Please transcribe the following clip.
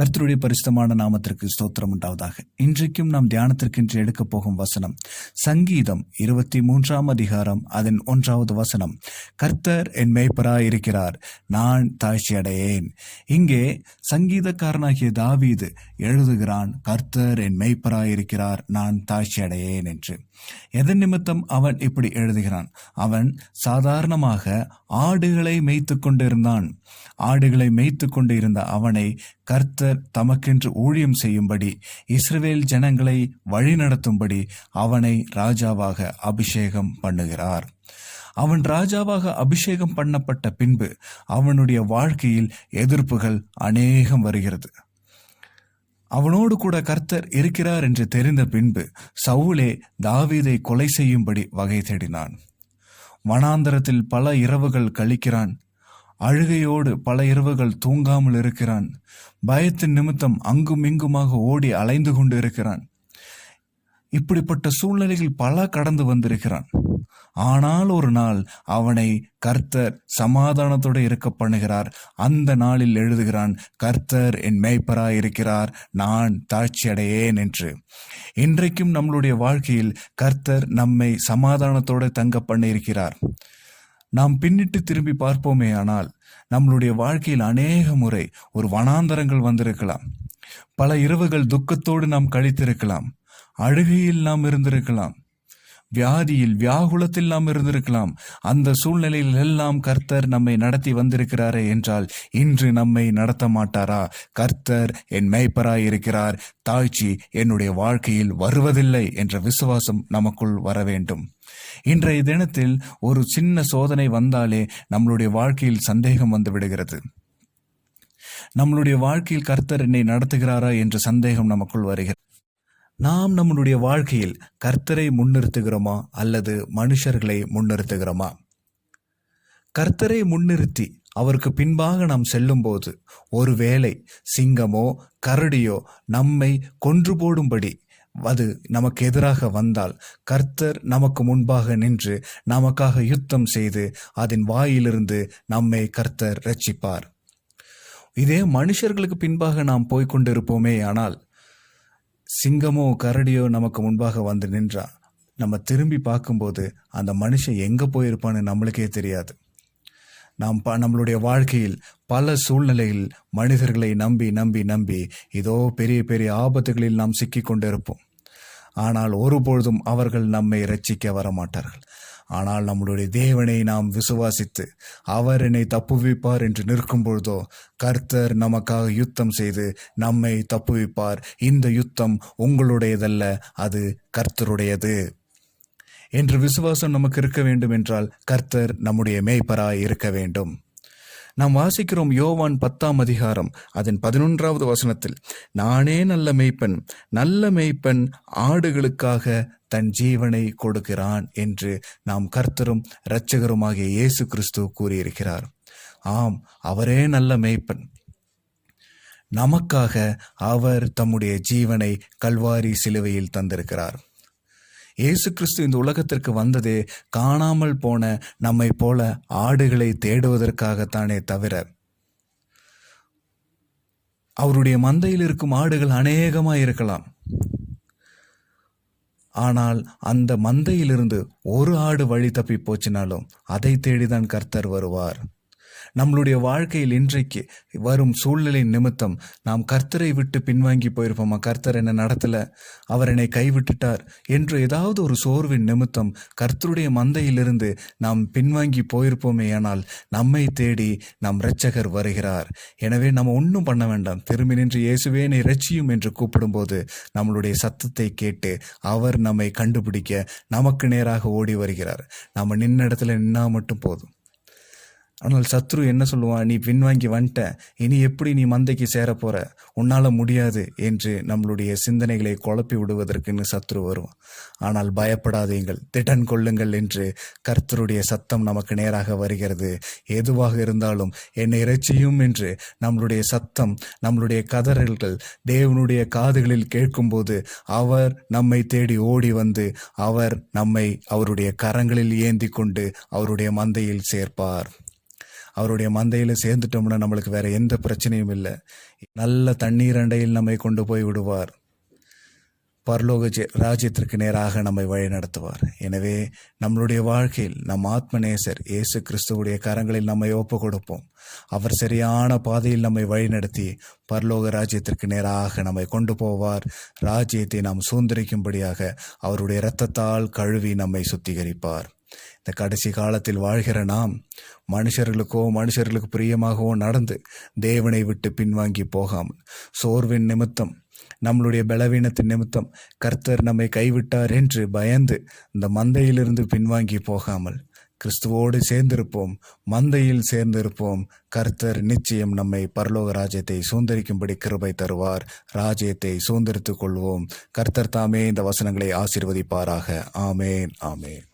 கர்த்தருடைய பரிசுத்தமான நாமத்திற்கு ஸ்தோத்திரம் உண்டாவதாக. இன்றைக்கும் நாம் தியானத்திற்கென்று எடுக்கப் போகும் வசனம் சங்கீதம் இருபத்தி மூன்றாம் அதிகாரம் அதன் ஒன்றாவது வசனம். கர்த்தர் என் மேய்ப்பராய் இருக்கிறார் நான் தாழ்ச்சி அடையேன் இங்கே சங்கீதக்காரனாகிய தாவீது எழுதுகிறான் கர்த்தர் என் மேய்ப்பராய் இருக்கிறார் நான் தாழ்ச்சி அடையேன் என்று. எதன் நிமித்தம் அவன் இப்படி எழுதுகிறான்? அவன் சாதாரணமாக ஆடுகளை மேய்த்து கொண்டிருந்தான். ஆடுகளை மேய்த்து கொண்டு இருந்த அவனை கர்த்தர் தமக்கென்று ஊழியம் செய்யும்படி இஸ்ரவேல் ஜனங்களை வழிநடத்தும்படி அவனை ராஜாவாக அபிஷேகம் பண்ணுகிறார். அவன் ராஜாவாக அபிஷேகம் பண்ணப்பட்ட பின்பு அவனுடைய வாழ்க்கையில் எதிர்ப்புகள் அநேகம் வருகிறது. அவனோடு கூட கர்த்தர் இருக்கிறார் என்று தெரிந்த பின்பு சவுலே தாவீதை கொலை செய்யும்படி வகை தேடினான். வனாந்தரத்தில் பல இரவுகள் கழிக்கிறான். அழுகையோடு பல இரவுகள் தூங்காமல் இருக்கிறான். பயத்தின் நிமித்தம் அங்கும் இங்குமாக ஓடி அலைந்து கொண்டு இருக்கிறான். இப்படிப்பட்ட சூழ்நிலைகள் பல கடந்து வந்திருக்கிறான். ஆனால் ஒரு நாள் அவனை கர்த்தர் சமாதானத்தோடு இருக்க பண்ணுகிறார். அந்த நாளில் எழுதுகிறான் கர்த்தர் என் மேய்ப்பராய் இருக்கிறார் நான் தாழ்ச்சியடையேன் அடையேன் என்று. இன்றைக்கும் நம்மளுடைய வாழ்க்கையில் கர்த்தர் நம்மை சமாதானத்தோடு தங்க பண்ணியிருக்கிறார். நாம் பின்னிட்டு திரும்பி பார்ப்போமே ஆனால் நம்மளுடைய வாழ்க்கையில் அநேக முறை ஒரு வனாந்தரங்கள் வந்திருக்கலாம். பல இரவுகள் துக்கத்தோடு நாம் கழித்திருக்கலாம். அழுகையில் நாம் இருந்திருக்கலாம். வியாதியில் வியாகுலத்தில் நாம் இருந்திருக்கலாம். அந்த சூழ்நிலையில் எல்லாம் கர்த்தர் நம்மை நடத்தி வந்திருக்கிறாரே என்றால் இன்று நம்மை நடத்த மாட்டாரா? கர்த்தர் என் மேய்ப்பராய் இருக்கிறார் தாழ்ச்சி என்னுடைய வாழ்க்கையில் வருவதில்லை என்ற விசுவாசம் நமக்குள் வர வேண்டும் இன்றைய தினத்தில் ஒரு சின்ன சோதனை வந்தாலே நம்மளுடைய வாழ்க்கையில் சந்தேகம் வந்து விடுகிறது. நம்மளுடைய வாழ்க்கையில் கர்த்தர் என்னை நடத்துகிறாரா என்ற சந்தேகம் நமக்குள் வருகிறது. நாம் நம்மளுடைய வாழ்க்கையில் கர்த்தரை முன்னிறுத்துகிறோமா அல்லது மனுஷர்களை முன்னிறுத்துகிறோமா? கர்த்தரை முன்னிறுத்தி அவருக்கு பின்பாக நாம் செல்லும்போது ஒருவேளை சிங்கமோ கரடியோ நம்மை கொன்று போடும்படி அது நமக்கு எதிராக வந்தால் கர்த்தர் நமக்கு முன்பாக நின்று நமக்காக யுத்தம் செய்து அதன் வாயிலிருந்து நம்மை கர்த்தர் ரட்சிப்பார் இதே மனுஷர்களுக்கு பின்பாக நாம் போய்கொண்டிருப்போமே ஆனால் சிங்கமோ கரடியோ நமக்கு முன்பாக வந்து நின்றா நம்ம திரும்பி பார்க்கும்போது அந்த மனுஷன் எங்கே போயிருப்பான்னு நம்மளுக்கே தெரியாது. நாம் ப நம்மளுடைய வாழ்க்கையில் பல சூழ்நிலையில் மனிதர்களை நம்பி நம்பி நம்பி இதோ பெரிய பெரிய ஆபத்துகளில் நாம் சிக்கி கொண்டிருப்போம் ஆனால் ஒருபொழுதும் அவர்கள் நம்மை ரட்சிக்க வரமாட்டார்கள். ஆனால் நம்மளுடைய தேவனை நாம் விசுவாசித்து அவர் என்னை தப்புவிப்பார் என்று நிற்கும் பொழுதோ கர்த்தர் நமக்காக யுத்தம் செய்து நம்மை தப்புவிப்பார். இந்த யுத்தம் உங்களுடையதல்ல அது கர்த்தருடையது. என்று விசுவாசம் நமக்கு இருக்க வேண்டும் என்றால் கர்த்தர் நம்முடைய மேய்ப்பராய் இருக்க வேண்டும். நாம் வாசிக்கிறோம் யோவான் பத்தாம் அதிகாரம் அதன் பதினொன்றாவது வசனத்தில் நானே நல்ல மெய்ப்பன் நல்ல மெய்ப்பன் ஆடுகளுக்காக தன் ஜீவனை கொடுக்கிறான் என்று நாம் கர்த்தரும் இரட்சகருமாகிய இயேசு கிறிஸ்து கூறியிருக்கிறார். ஆம் அவரே நல்ல மெய்ப்பன். நமக்காக அவர் தம்முடைய ஜீவனை கல்வாரி சிலுவையில் தந்திருக்கிறார். இயேசு கிறிஸ்து இந்த உலகத்திற்கு வந்ததே காணாமல் போன நம்மை போல ஆடுகளை தேடுவதற்காகத்தானே தவிர அவருடைய மந்தையில் இருக்கும் ஆடுகள் அநேகமாக இருக்கலாம். ஆனால் அந்த மந்தையிலிருந்து ஒரு ஆடு வழி தப்பி போச்சினாலும் அதை தேடிதான் கர்த்தர் வருவார். நம்மளுடைய வாழ்க்கையில் இன்றைக்கு வரும் சூழ்நிலை நிமித்தம் நாம் கர்த்தரை விட்டு பின்வாங்கி போயிருப்போமா? கர்த்தர் என்னை நடத்தலை. அவர் என்னை கைவிட்டுட்டார் என்று ஏதாவது ஒரு சோர்வின் நிமித்தம் கர்த்தருடைய மந்தையிலிருந்து நாம் பின்வாங்கி போயிருப்போமே ஆனால் நம்மை தேடி நம் இரட்சகர் வருகிறார். எனவே நம்ம ஒன்றும் பண்ண வேண்டாம். திரும்பி நின்று இயேசுவேனை ரட்சியும் என்று கூப்பிடும்போது நம்மளுடைய சத்தத்தை கேட்டு அவர் நம்மை கண்டுபிடிக்க நமக்கு நேராக ஓடி வருகிறார். நம்ம நின்ன இடத்துல நின்னா மட்டும் போதும். ஆனால் சத்ரு என்ன சொல்லுவான்? நீ பின்வாங்கி வந்துட்ட. இனி எப்படி நீ மந்தைக்கு சேரப்போற போற? உன்னால முடியாது என்று நம்மளுடைய சிந்தனைகளை குழப்பி விடுவதற்குன்னு சத்ரு வரும் ஆனால் பயப்படாதீங்கள். திடன் கொள்ளுங்கள் என்று கர்த்தருடைய சத்தம் நமக்கு நேராக வருகிறது. எதுவாக இருந்தாலும் என்னை இறைச்சியும் என்று நம்மளுடைய சத்தம் நம்மளுடைய கதறல்கள் தேவனுடைய காதுகளில் கேட்கும்போது அவர் நம்மை தேடி ஓடி வந்து அவர் நம்மை அவருடைய கரங்களில் ஏந்தி கொண்டு அவருடைய மந்தையில் சேர்ப்பார். அவருடைய மந்தையில் சேர்ந்துட்டோம்னா நம்மளுக்கு வேற எந்த பிரச்சனையும் இல்லை. நல்ல தண்ணீர் அண்டையில் நம்மை கொண்டு போய் விடுவார். பரலோக ஜெ- ராஜ்யத்திற்கு நேராக நம்மை வழி நடத்துவார். எனவே நம்மளுடைய வாழ்க்கையில் நம் ஆத்மநேசர் இயேசு கிறிஸ்துவுடைய கரங்களில் நம்மை ஒப்பு கொடுப்போம். அவர் சரியான பாதையில் நம்மை வழிநடத்தி பரலோக ராஜ்யத்திற்கு நேராக நம்மை கொண்டு போவார். ராஜ்யத்தை நாம் சுதந்திரிக்கும்படியாக அவருடைய இரத்தத்தால் கழுவி நம்மை சுத்திகரிப்பார். இந்த கடைசி காலத்தில் வாழ்கிற நாம் மனுஷர்களுக்கோ மனுஷர்களுக்கு பிரியமாகவோ நடந்து தேவனை விட்டு பின்வாங்கி போகாமல் சோர்வின் நிமித்தம் நம்மளுடைய பலவீனத்தின் நிமித்தம் கர்த்தர் நம்மை கைவிட்டார் என்று பயந்து இந்த மந்தையிலிருந்து பின்வாங்கி போகாமல் கிறிஸ்துவோடு சேர்ந்திருப்போம் மந்தையில் சேர்ந்திருப்போம். கர்த்தர் நிச்சயம் நம்மை பரலோக ராஜ்யத்தை சுதந்திரிக்கும்படி கிருபை தருவார். ராஜ்யத்தை சுதந்திரித்துக் கொள்வோம். கர்த்தர் தாமே இந்த வசனங்களை ஆசிர்வதிப்பாராக. ஆமேன் ஆமேன்.